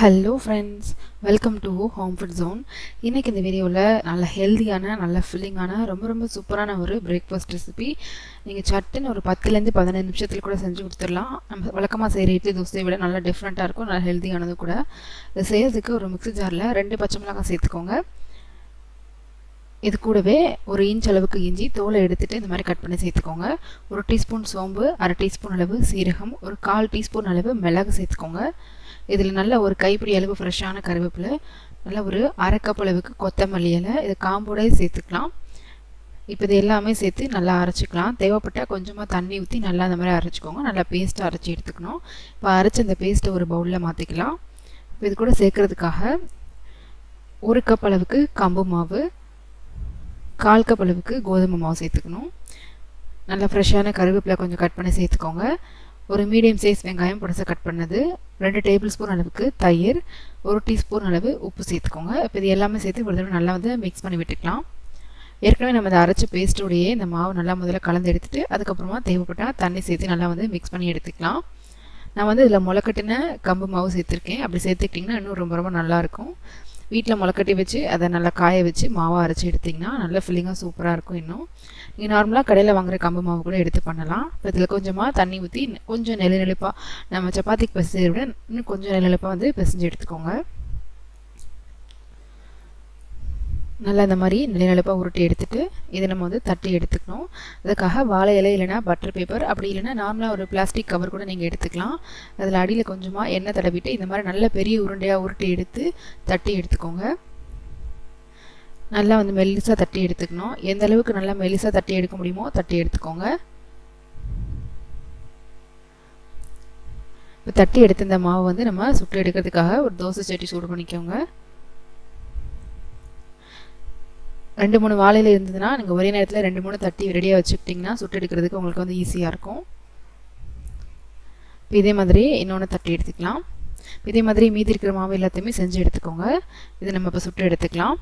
Hello friends welcome to home food zone இன்றைக்கி இந்த வீடியோவில் நல்ல ஹெல்த்தியான நல்ல ஃபில்லிங்கான ரொம்ப ரொம்ப சூப்பரான ஒரு பிரேக்ஃபாஸ்ட் ரெசிபி நீங்கள் சட்டுன்னு ஒரு பத்துலேருந்து பதினஞ்சு நிமிஷத்தில் கூட செஞ்சு கொடுத்துடலாம். நம்ம வழக்கமாக செய்கிற இட்லி தோசையை விட நல்லா டிஃப்ரெண்ட்டாக இருக்கும் நல்லா ஹெல்த்தியானது கூட. இதை செய்கிறதுக்கு ஒரு மிக்ஸி ஜாரில் ரெண்டு பச்சை மிளகாய் சேர்த்துக்கோங்க. இது கூடவே ஒரு இன்ச் அளவுக்கு இஞ்சி தோலை எடுத்துகிட்டு இந்த மாதிரி கட் பண்ணி சேர்த்துக்கோங்க. ஒரு டீஸ்பூன் சோம்பு அரை டீஸ்பூன் அளவு சீரகம் ஒரு கால் டீஸ்பூன் அளவு மிளகு சேர்த்துக்கோங்க. இதில் நல்ல ஒரு கைப்பிடி அளவு ஃப்ரெஷ்ஷான கருவேப்பிலை நல்ல ஒரு அரை அளவுக்கு கொத்தமல்லி இலை இது காம்போடே சேர்த்துக்கலாம். இப்போ இது எல்லாமே சேர்த்து நல்லா அரைச்சிக்கலாம். தேவைப்பட்டால் கொஞ்சமாக தண்ணி ஊற்றி நல்லா அந்த மாதிரி அரைச்சிக்கோங்க. நல்லா பேஸ்ட்டாக அரைச்சி எடுத்துக்கணும். இப்போ அரைச்சி அந்த பேஸ்ட்டை ஒரு பவுலில் மாற்றிக்கலாம் இப்போ இது கூட சேர்க்குறதுக்காக ஒரு கப் அளவுக்கு கம்பு மாவு கால் கப் அளவுக்கு கோதுமை மாவு சேர்த்துக்கணும். நல்லா ஃப்ரெஷ்ஷான கருவேப்பிலை கொஞ்சம் கட் பண்ணி சேர்த்துக்கோங்க. ஒரு மீடியம் சைஸ் வெங்காயம் புடசை கட் பண்ணது. ரெண்டு டேபிள் ஸ்பூன் அளவுக்கு தயிர் ஒரு டீஸ்பூன் அளவு உப்பு சேர்த்துக்கோங்க. இப்போ இது எல்லாமே சேர்த்து ஒரு தடவை நல்லா வந்து மிக்ஸ் பண்ணி விட்டுக்கலாம். ஏற்கனவே நம்ம அதை அரைச்ச பேஸ்ட்டோடையே இந்த மாவு நல்லா முதல்ல கலந்து எடுத்துகிட்டு அதுக்கப்புறமா தேவைப்பட்டால் தண்ணி சேர்த்து நல்லா வந்து மிக்ஸ் பண்ணி எடுத்துக்கலாம். நான் வந்து இதில் முளைக்கட்டின கம்பு மாவு சேர்த்துருக்கேன். அப்படி சேர்த்துக்கிட்டிங்கன்னா இன்னும் ரொம்ப ரொம்ப நல்லாயிருக்கும் வீட்டில் முளைக்கட்டி வச்சு அதை நல்லா காய வச்சு மாவாக அரைச்சி எடுத்திங்கன்னா நல்ல ஃபில்லிங்காக சூப்பராக இருக்கும் இன்னும். நீங்கள் நார்மலாக கடையில் வாங்குற கம்பு மாவு கூட எடுத்து பண்ணலாம். இப்போ இதில் கொஞ்சமாக தண்ணி ஊற்றி கொஞ்சம் நெல் நெளிப்பாக நம்ம சப்பாத்திக்கு பிசைஞ்சதை விட இன்னும் கொஞ்சம் நெல் நெளிப்பாக வந்து பிசைஞ்சு எடுத்துக்கோங்க. நல்லா இந்த மாதிரி நிலநிலப்பாக உருட்டி எடுத்துகிட்டு இதை நம்ம வந்து தட்டி எடுத்துக்கணும். அதுக்காக வாழை இலை இல்லைனா பட்டர் பேப்பர் அப்படி இல்லைனா நார்மலாக ஒரு பிளாஸ்டிக் கவர் கூட நீங்கள் எடுத்துக்கலாம். அதில் அடியில் கொஞ்சமாக எண்ணெய் தடவிட்டு இந்த மாதிரி நல்ல பெரிய உருண்டையாக உருட்டி எடுத்து தட்டி எடுத்துக்கோங்க. நல்லா வந்து மெல்லிசாக தட்டி எடுத்துக்கணும். எந்த அளவுக்கு நல்லா மெல்லிசாக தட்டி எடுக்க முடியுமோ தட்டி எடுத்துக்கோங்க. இப்போ தட்டி எடுத்த இந்த மாவு வந்து நம்ம சுட்டு எடுக்கிறதுக்காக ஒரு தோசை சட்டி சூடு பண்ணிக்கோங்க. ரெண்டு மூணு வாழையில் இருந்ததுன்னா நீங்கள் ஒரே நேரத்தில் ரெண்டு மூணு தட்டி ரெடியாக வச்சுக்கிட்டிங்கன்னா சுட்டு எடுக்கிறதுக்கு உங்களுக்கு வந்து ஈஸியாக இருக்கும். இப்போ இதே மாதிரி இன்னொன்று தட்டி எடுத்துக்கலாம். இதே மாதிரி மீதி இருக்கிற மாவு எல்லாத்தையுமே செஞ்சு எடுத்துக்கோங்க. இது நம்ம இப்போ சுட்டு எடுத்துக்கலாம்.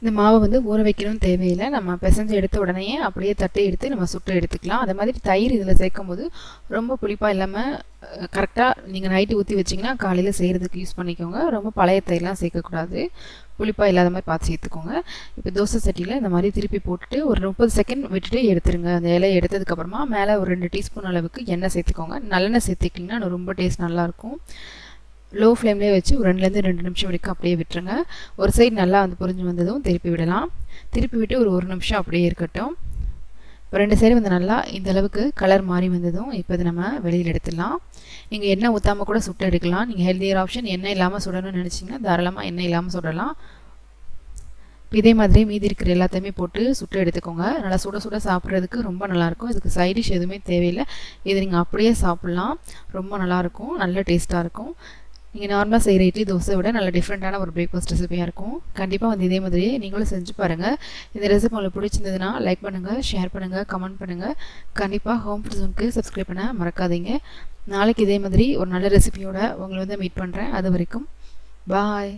இந்த மாவை வந்து ஊற வைக்கணும்னு தேவையில்லை. நம்ம பிசைஞ்சு எடுத்த உடனே அப்படியே தட்டை எடுத்து நம்ம சுட்டு எடுத்துக்கலாம். அதே மாதிரி தயிர் இதில் சேர்க்கும் போது ரொம்ப புளிப்பாக இல்லாமல் கரெக்டாக நீங்கள் நைட்டு ஊற்றி வச்சிங்கன்னா காலையில் செய்கிறதுக்கு யூஸ் பண்ணிக்கோங்க. ரொம்ப பழைய தயிரெலாம் சேர்க்கக்கூடாது. புளிப்பாக இல்லாத மாதிரி பார்த்து சேர்த்துக்கோங்க. இப்போ தோசை சட்டியில் இந்த மாதிரி திருப்பி போட்டுட்டு ஒரு முப்பது செகண்ட் விட்டுட்டு எடுத்துருங்க. அந்த இலையை எடுத்ததுக்கப்புறமா மேலே ஒரு ரெண்டு டீஸ்பூன் அளவுக்கு எண்ணெய் சேர்த்துக்கோங்க. நல்லெண்ணெய் சேர்த்துக்கிட்டிங்கன்னா ரொம்ப டேஸ்ட் நல்லாயிருக்கும் லோ ஃப்ளேம்லேயே வச்சு ஒரு ரெண்டுலேருந்து ரெண்டு நிமிஷம் வரைக்கும் அப்படியே விட்டுருங்க. ஒரு சைடு நல்லா வந்து பொரிஞ்சு வந்ததும் திருப்பி விடலாம். திருப்பி விட்டு ஒரு ஒரு நிமிஷம் அப்படியே இருக்கட்டும். இப்போ ரெண்டு சைடு வந்து நல்லா இந்த அளவுக்கு கலர் மாறி வந்ததும் இப்போ இது நம்ம வெளியில் எடுத்துடலாம். நீங்கள் எண்ணெய் ஊற்றாமல் கூட சுட்டு எடுக்கலாம். நீங்கள் ஹெல்த்தியர் ஆப்ஷன் எண்ணெய் இல்லாமல் சுடணும்னு நினச்சிங்கன்னா தாராளமாக எண்ணெய் இல்லாமல் சுடலாம். இதே மாதிரி மீதி இருக்கிற எல்லாத்தையுமே போட்டு சுட்டு எடுத்துக்கோங்க. நல்லா சுட சுட சாப்பிட்றதுக்கு ரொம்ப நல்லாயிருக்கும். இதுக்கு சைடிஷ் எதுவுமே தேவையில்லை. இது நீங்கள் அப்படியே சாப்பிட்லாம். ரொம்ப நல்லாயிருக்கும். நல்ல டேஸ்ட்டாக இருக்கும். நீங்கள் நார்மலாக செய்கிற இட்லி தோசை விட நல்ல டிஃப்ரெண்ட்டான ஒரு பிரேக்ஃபாஸ்ட் ரெசிபியாக இருக்கும். கண்டிப்பாக வந்து இதே மாதிரியே நீங்களும் செஞ்சு பாருங்கள் இந்த ரெசிபி உங்களுக்கு பிடிச்சிருந்ததுன்னா லைக் பண்ணுங்கள் ஷேர் பண்ணுங்கள் கமெண்ட் பண்ணுங்கள் கண்டிப்பாக ஹோம் ஃபுட்ஸுக்கு சப்ஸ்கிரைப் பண்ண மறக்காதீங்க. நாளைக்கு இதே மாதிரி ஒரு நல்ல ரெசிபியோட உங்களை வந்து மீட் பண்ணுறேன் அது வரைக்கும் பாய்